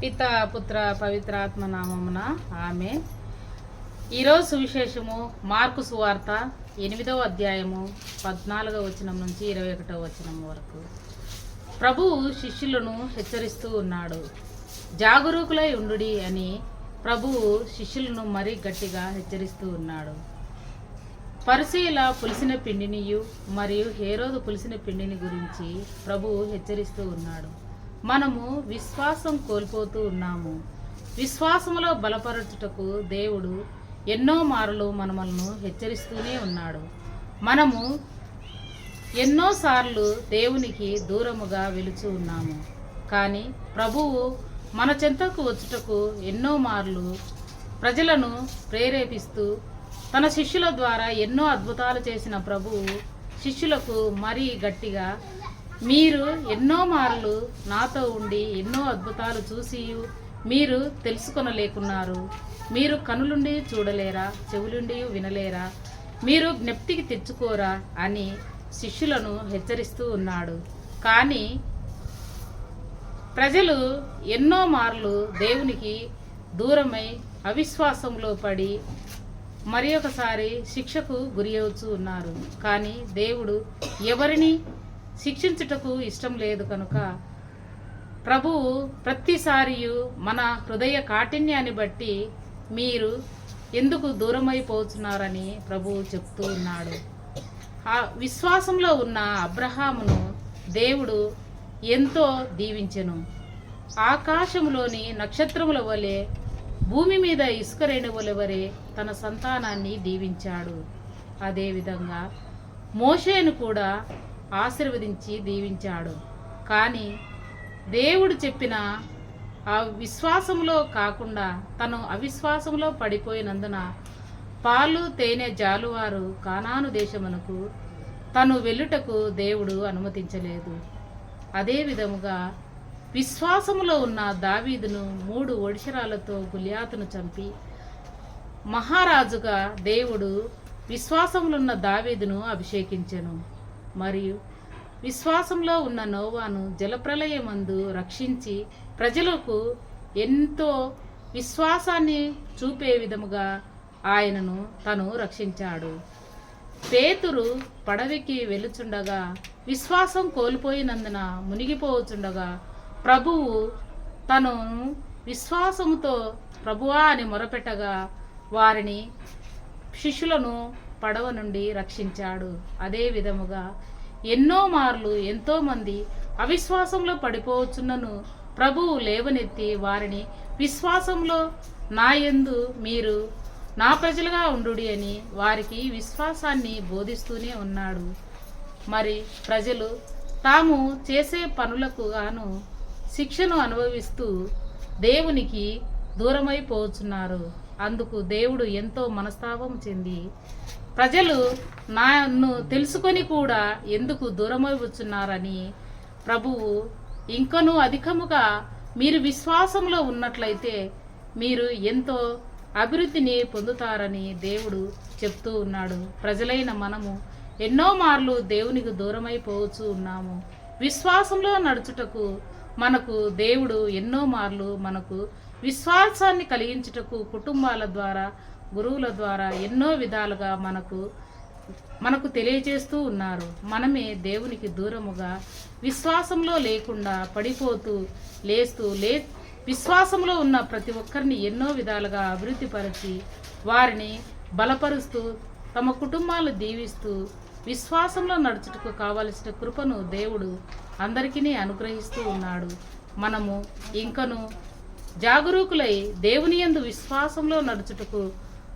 పిత పుత్ర పవిత్రాత్మ నామమున ఆమె. ఈరోజు సువిశేషము మార్కు సువార్త ఎనిమిదవ అధ్యాయము పద్నాలుగవ వచనం నుంచి ఇరవై ఒకటవ వచనం వరకు. ప్రభువు శిష్యులను హెచ్చరిస్తూ ఉన్నాడు. జాగరూకులై ఉండుడి అని ప్రభువు శిష్యులను మరీ గట్టిగా హెచ్చరిస్తూ ఉన్నాడు. పరిశీల పులిసిన పిండినియు మరియు హేరోదు పులిసిన పిండిని గురించి ప్రభువు హెచ్చరిస్తూ ఉన్నాడు. మనము విశ్వాసం కోల్పోతూ ఉన్నాము. విశ్వాసములో బలపరచుటకు దేవుడు ఎన్నో మారులు మనమలను హెచ్చరిస్తూనే ఉన్నాడు. మనము ఎన్నోసార్లు దేవునికి దూరముగా వెలుచు ఉన్నాము. కానీ ప్రభువు మన చెంతకు వచ్చుటకు ఎన్నో మార్లు ప్రజలను ప్రేరేపిస్తూ తన శిష్యుల ద్వారా ఎన్నో అద్భుతాలు చేసిన ప్రభువు శిష్యులకు మరీ గట్టిగా మీరు ఎన్నో మార్లు నాతో ఉండి ఎన్నో అద్భుతాలు చూసి మీరు తెలుసుకొనలేకున్నారు. మీరు కనులుండి చూడలేరా చెవులుండి వినలేరా మీరు జ్ఞప్తికి తెచ్చుకోరా అని శిష్యులను హెచ్చరిస్తూ ఉన్నాడు. కానీ ప్రజలు ఎన్నో మార్లు దేవునికి దూరమై అవిశ్వాసంలో పడి మరి ఒకసారి శిక్షకు గురి అవుతూ ఉన్నారు. కానీ దేవుడు ఎవరిని శిక్షించుటకు ఇష్టం లేదు కనుక ప్రభువు ప్రతిసారి మన హృదయ కాఠిన్యాన్ని బట్టి మీరు ఎందుకు దూరమైపోతున్నారని ప్రభువు చెప్తూ ఉన్నాడు. ఆ విశ్వాసంలో ఉన్న అబ్రహామును దేవుడు ఎంతో దీవించెను. ఆకాశంలోని నక్షత్రముల వలె భూమి మీద ఇసుక రేణువులెవరే తన సంతానాన్ని దీవించాడు. అదేవిధంగా మోషేను కూడా ఆశీర్వదించి దీవించాడు. కానీ దేవుడు చెప్పిన ఆ విశ్వాసంలో కాకుండా తను అవిశ్వాసంలో పడిపోయినందున పాలు తేనె జాలువారు కానాను దేశమునకు తను వెళ్ళుటకు దేవుడు అనుమతించలేదు. అదే విధముగా విశ్వాసములో ఉన్న దావీదును మూడు ఒడిశరాలతో గులియాతును చంపి మహారాజుగా దేవుడు విశ్వాసములున్న దావీదును అభిషేకించెను. మరియు విశ్వాసంలో ఉన్న నోవాను జలప్రలయమందు రక్షించి ప్రజలకు ఎంతో విశ్వాసాన్ని చూపే విధముగా ఆయనను తను రక్షించాడు. పేతురు పడవికి వెలుచుండగా విశ్వాసం కోల్పోయినందున మునిగిపోవచుండగా ప్రభువు తను విశ్వాసముతో ప్రభువా అని మొరపెట్టగా వారిని శిష్యులను పడవ నుండి రక్షించాడు. అదే విధముగా ఎన్నో మార్లు ఎంతోమంది అవిశ్వాసంలో పడిపోవచ్చున్నను ప్రభువు లేవనెత్తి వారిని విశ్వాసంలో నా యందు మీరు నా ప్రజలుగా ఉండుడి అని వారికి విశ్వాసాన్ని బోధిస్తూనే ఉన్నాడు. మరి ప్రజలు తాము చేసే పనులకు గాను శిక్షను అనుభవిస్తూ దేవునికి దూరమైపోతున్నారు అందుకు దేవుడు ఎంతో మనస్తాపం చెంది ప్రజలు నన్ను తెలుసుకొని కూడా ఎందుకు దూరమై వచ్చున్నారని ప్రభువు ఇంకనూ అధికముగా మీరు విశ్వాసంలో ఉన్నట్లయితే మీరు ఎంతో అభివృద్ధిని పొందుతారని దేవుడు చెప్తూ ఉన్నాడు. ప్రజలైన మనము ఎన్నో మార్లు దేవునికి దూరమైపోవచ్చు ఉన్నాము. విశ్వాసంలో నడుచుటకు మనకు దేవుడు ఎన్నో మార్లు మనకు విశ్వాసాన్ని కలిగించుటకు కుటుంబాల ద్వారా గురువుల ద్వారా ఎన్నో విధాలుగా మనకు మనకు తెలియజేస్తూ ఉన్నారు. మనమే దేవునికి దూరముగా విశ్వాసంలో లేకుండా పడిపోతూ లేస్తూ లే విశ్వాసంలో ఉన్న ప్రతి ఒక్కరిని ఎన్నో విధాలుగా అభివృద్ధిపరిచి వారిని బలపరుస్తూ తమ కుటుంబాలు దీవిస్తూ విశ్వాసంలో నడుచుటకు కావలసిన కృపను దేవుడు అందరికీ అనుగ్రహిస్తూ ఉన్నాడు. మనము ఇంకను జాగరూకులై దేవుని యందు విశ్వాసంలో నడుచుటకు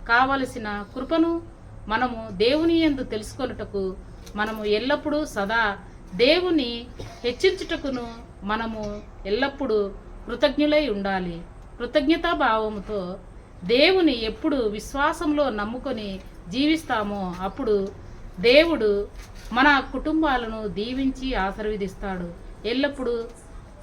కావలసిన కృపను మనము దేవుని యందు తెలుసుకొనుటకు మనము ఎల్లప్పుడూ సదా దేవుని హెచ్చించుటకును మనము ఎల్లప్పుడూ కృతజ్ఞులై ఉండాలి. కృతజ్ఞతా భావముతో దేవుని ఎప్పుడు విశ్వాసంలో నమ్ముకొని జీవిస్తామో అప్పుడు దేవుడు మన కుటుంబాలను దీవించి ఆశీర్వదిస్తాడు. ఎల్లప్పుడూ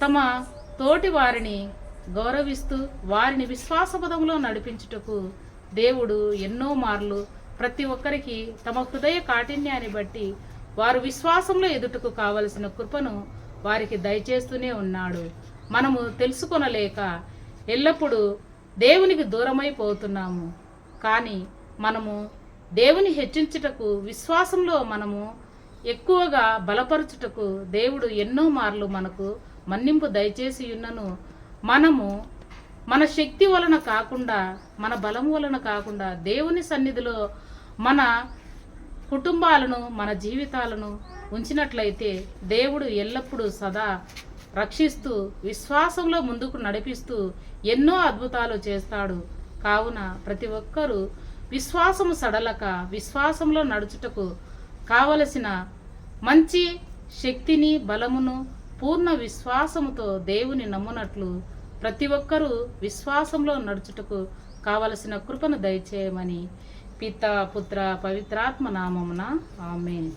తమ తోటి వారిని గౌరవిస్తూ వారిని విశ్వాసపదంలో నడిపించుటకు దేవుడు ఎన్నో మార్లు ప్రతి ఒక్కరికి తమ హృదయ కాఠిన్యాన్ని బట్టి వారు విశ్వాసంలో ఎదుటకు కావలసిన కృపను వారికి దయచేస్తూనే ఉన్నాడు. మనము తెలుసుకొనలేక ఎల్లప్పుడూ దేవునికి దూరమైపోతున్నాము. కానీ మనము దేవుని హెచ్చించుటకు విశ్వాసంలో మనము ఎక్కువగా బలపరచుటకు దేవుడు ఎన్నో మార్లు మనకు మన్నింపు దయచేసి ఉన్నను మనము మన శక్తి వలన కాకుండా మన బలం వలన కాకుండా దేవుని సన్నిధిలో మన కుటుంబాలను మన జీవితాలను ఉంచినట్లయితే దేవుడు ఎల్లప్పుడూ సదా రక్షిస్తూ విశ్వాసంలో ముందుకు నడిపిస్తూ ఎన్నో అద్భుతాలు చేస్తాడు. కావున ప్రతి ఒక్కరూ విశ్వాసము సడలక విశ్వాసంలో నడుచుటకు కావలసిన మంచి శక్తిని బలమును పూర్ణ విశ్వాసముతో దేవుని నమ్మునట్లు ప్రతి ఒక్కరూ విశ్వాసంలో నడుచుటకు కావలసిన కృపను దయచేయమని. పిత పుత్ర పవిత్రాత్మ నామమున ఆమెన్.